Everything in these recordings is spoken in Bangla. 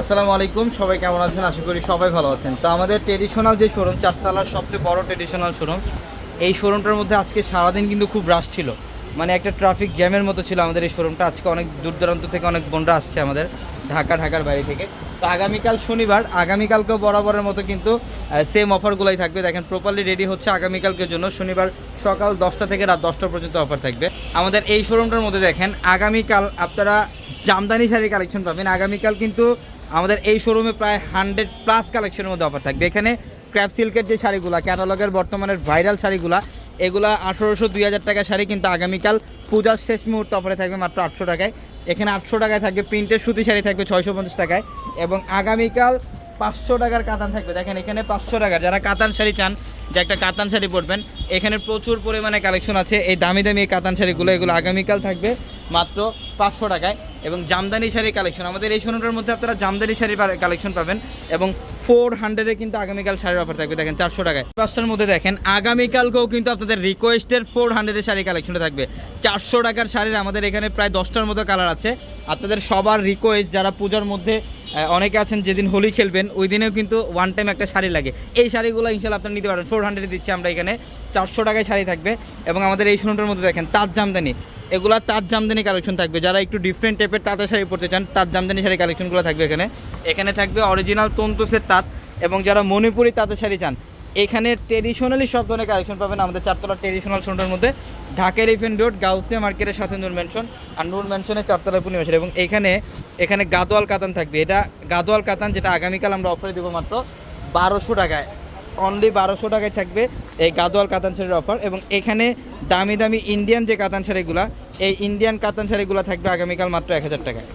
আসসালামু আলাইকুম, সবাই কেমন আছেন? আশা করি সবাই ভালো আছেন। তো আমাদের ট্রেডিশনাল যে শোরুম চারতলার সবচেয়ে বড় ট্রেডিশনাল শোরুম এই শোরুমটার মধ্যে আজকে সারাদিন কিন্তু খুব রাশ ছিল। মানে একটা ট্রাফিক জ্যামের মতো ছিল আমাদের এই শোরুমটা আজকে অনেক দূর দূরান্ত থেকে অনেক বোনরা আসছে আমাদের, ঢাকা, ঢাকার বাইরে থেকে। তো আগামীকাল শনিবার, আগামীকালকেও বরাবরের মতো কিন্তু সেম অফারগুলোই থাকবে। দেখেন প্রপারলি রেডি হচ্ছে আগামীকালকের জন্য। শনিবার সকাল দশটা থেকে রাত দশটা পর্যন্ত অফার থাকবে। আমাদের এই শোরুমটার মধ্যে দেখেন, আগামীকাল আপনারা জামদানি শাড়ি কালেকশন পাবেন। আগামীকাল কিন্তু আমাদের এই শোরুমে প্রায় হান্ড্রেড প্লাস কালেকশনের মধ্যে অফার থাকবে। এখানে ক্র্যাপ সিল্কের যে শাড়িগুলো ক্যাটালগের বর্তমানের ভাইরাল শাড়িগুলো, এগুলা আঠারোশো দুই হাজার টাকা শাড়ি কিন্তু আগামীকাল পূজার শেষ মুহূর্তে অফারে থাকবে মাত্র আটশো টাকায়। এখানে আটশো টাকায় থাকবে প্রিন্টের সুতি শাড়ি থাকবে ছয়শো পঞ্চাশ টাকায়। এবং আগামীকাল পাঁচশো টাকার কাতান থাকবে। দেখেন, এখানে পাঁচশো টাকার, যারা কাতান শাড়ি চান, যে একটা কাতান শাড়ি পরবেন, এখানে প্রচুর পরিমাণে কালেকশন আছে। এই দামি দামি কাতান শাড়িগুলো, এগুলো আগামীকাল থাকবে মাত্র পাঁচশো টাকায়। এবং জামদানি শাড়ির কালেকশন আমাদের এই শোরুমটার মধ্যে আপনারা জামদানি শাড়ির কালেকশন পাবেন এবং ফোর হান্ড্রেডে কিন্তু আগামীকাল শাড়ির অফার থাকবে। দেখেন, চারশো টাকায়। পাঁচটার মধ্যে দেখেন, আগামীকালকেও কিন্তু আপনাদের রিকোয়েস্টের ফোর হান্ড্রেডের শাড়ি কালেকশনটা থাকবে। চারশো টাকার শাড়ির আমাদের এখানে প্রায় দশটার মতো কালার আছে। আপনাদের সবার রিকোয়েস্ট যারা পূজার মধ্যে অনেকে আছেন যেদিন হোলি খেলবেন, ওই দিনেও কিন্তু ওয়ান টাইম একটা শাড়ি লাগে। এই শাড়িগুলো ইনশাল্লাহ আপনারা নিতে পারবেন। ফোর হান্ড্রেডে দিচ্ছি আমরা এখানে। চারশো টাকায় শাড়ি থাকবে এবং আমাদের এই শোরুমটার মধ্যে দেখেন, তাঁত জামদানি। এগুলো তাজ জামদানি কালেকশন থাকবে। যারা একটু ডিফারেন্ট টাইপের তাঁতের শাড়ি পরতে চান তাজ জামদানি শাড়ি কালেকশনগুলো থাকবে এখানে। এখানে থাকবে অরিজিনাল তন্তুসের তাঁত এবং যারা মণিপুরি তাঁতের শাড়ি চান এখানে ট্রেডিশনালি সব ধরনের কালেকশন পাবেন। আমাদের চারতলা ট্রেডিশনাল শোরুমের মধ্যে। ঢাকের ইফেন রোড গাউসিয়া মার্কেটের সাথে নূর ম্যানশন আর নূর ম্যানশনের চারতলা পূর্ণিমা এবং এখানে এখানে গাদোয়াল কাতান থাকবে। এটা গাদোয়াল কাতান যেটা আগামীকাল আমরা অফারে দেবো মাত্র বারোশো টাকায়। অনলি বারোশো টাকায় থাকবে এই গাদোয়াল কাতান শাড়ির অফার এবং এখানে দামি দামি ইন্ডিয়ান যে কাতান শাড়িগুলো, এই ইন্ডিয়ান কাতান শাড়িগুলো থাকবে আগামীকাল মাত্র এক হাজার টাকায়।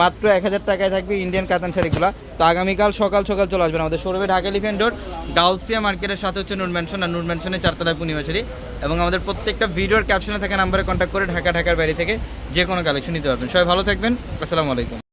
মাত্র এক হাজার টাকায় থাকবে ইন্ডিয়ান কাতান শাড়িগুলো। তো আগামীকাল সকাল সকাল চলে আসবেন আমাদের শোরুমে, ঢাকা এলিফেন্ট রোড, গাউসিয়া মার্কেটের সাথে হচ্ছে নুন ম্যানশন আর নুন ম্যানশনের চারতলায় পূর্ণিমাশারি এবং আমাদের প্রত্যেকটা ভিডিওর ক্যাপশনে থাকা নাম্বারে কন্ট্যাক্ট করে ঢাকা ঢাকার বাইরে থেকে যে কোনো কালেকশন নিতে পারবেন। সবাই ভালো থাকবেন। আসসালামু আলাইকুম।